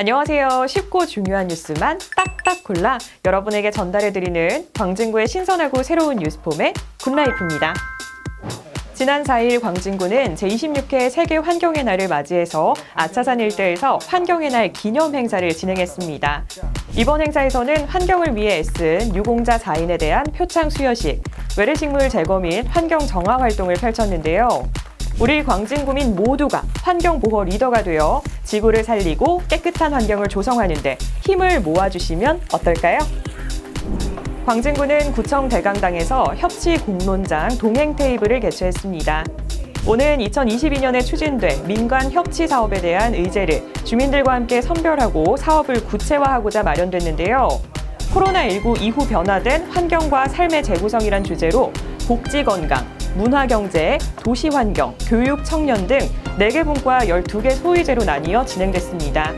안녕하세요. 쉽고 중요한 뉴스만 딱딱 골라 여러분에게 전달해드리는 광진구의 신선하고 새로운 뉴스폼의 굿라이프입니다. 지난 4일 광진구는 제26회 세계 환경의 날을 맞이해서 아차산 일대에서 환경의 날 기념 행사를 진행했습니다. 이번 행사에서는 환경을 위해 애쓴 유공자 4인에 대한 표창 수여식, 외래식물 제거 및 환경 정화 활동을 펼쳤는데요. 우리 광진구민 모두가 환경보호 리더가 되어 지구를 살리고 깨끗한 환경을 조성하는데 힘을 모아주시면 어떨까요? 광진구는 구청 대강당에서 협치 공론장 동행 테이블을 개최했습니다. 오는 2022년에 추진돼 민관 협치 사업에 대한 의제를 주민들과 함께 선별하고 사업을 구체화하고자 마련됐는데요. 코로나19 이후 변화된 환경과 삶의 재구성이란 주제로 복지 건강, 문화 경제, 도시 환경, 교육 청년 등 4개 분과 12개 소위제로 나뉘어 진행됐습니다.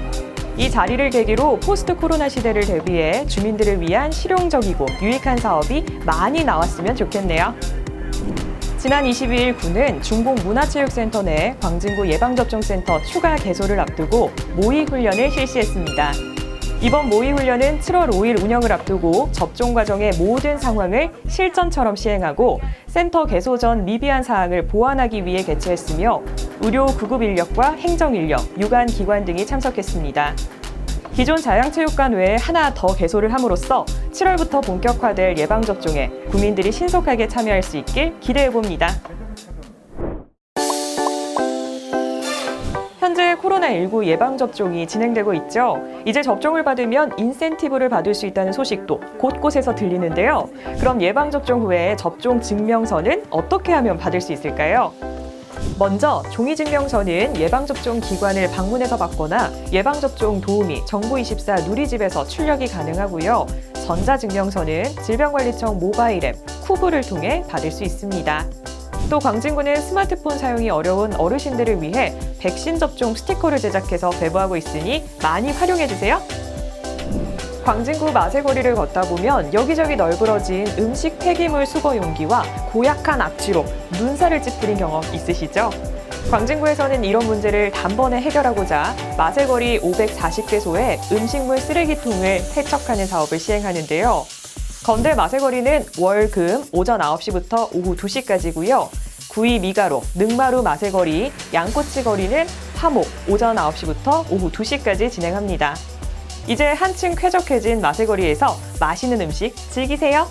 이 자리를 계기로 포스트 코로나 시대를 대비해 주민들을 위한 실용적이고 유익한 사업이 많이 나왔으면 좋겠네요. 지난 22일 군은 중봉문화체육센터 내 광진구 예방접종센터 추가 개소를 앞두고 모의 훈련을 실시했습니다. 이번 모의 훈련은 7월 5일 운영을 앞두고 접종 과정의 모든 상황을 실전처럼 시행하고 센터 개소 전 미비한 사항을 보완하기 위해 개최했으며 의료 구급 인력과 행정 인력, 유관 기관 등이 참석했습니다. 기존 자양체육관 외에 하나 더 개소를 함으로써 7월부터 본격화될 예방접종에 국민들이 신속하게 참여할 수 있길 기대해 봅니다. 코로나19 예방접종이 진행되고 있죠. 이제 접종을 받으면 인센티브를 받을 수 있다는 소식도 곳곳에서 들리는데요. 그럼 예방접종 후에 접종 증명서는 어떻게 하면 받을 수 있을까요? 먼저 종이증명서는 예방접종 기관을 방문해서 받거나 예방접종 도우미 정부24 누리집에서 출력이 가능하고요. 전자증명서는 질병관리청 모바일 앱 쿠브를 통해 받을 수 있습니다. 또 광진구는 스마트폰 사용이 어려운 어르신들을 위해 백신 접종 스티커를 제작해서 배부하고 있으니 많이 활용해 주세요. 광진구 마세거리를 걷다 보면 여기저기 널브러진 음식 폐기물 수거 용기와 고약한 악취로 눈살을 찌푸린 경험 있으시죠? 광진구에서는 이런 문제를 단번에 해결하고자 마세거리 540개소에 음식물 쓰레기통을 세척하는 사업을 시행하는데요. 건대 마세거리는 월, 금, 오전 9시부터 오후 2시까지고요. 구이 미가로, 능마루 마세거리, 양꼬치 거리는 화목, 오전 9시부터 오후 2시까지 진행합니다. 이제 한층 쾌적해진 마세거리에서 맛있는 음식 즐기세요.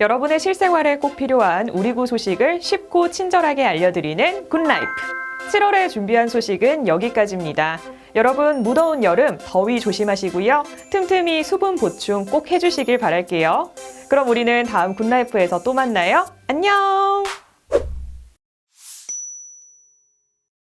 여러분의 실생활에 꼭 필요한 우리구 소식을 쉽고 친절하게 알려드리는 굿라이프. 7월에 준비한 소식은 여기까지입니다. 여러분 무더운 여름 더위 조심하시고요. 틈틈이 수분 보충 꼭 해주시길 바랄게요. 그럼 우리는 다음 굿라이프에서 또 만나요. 안녕!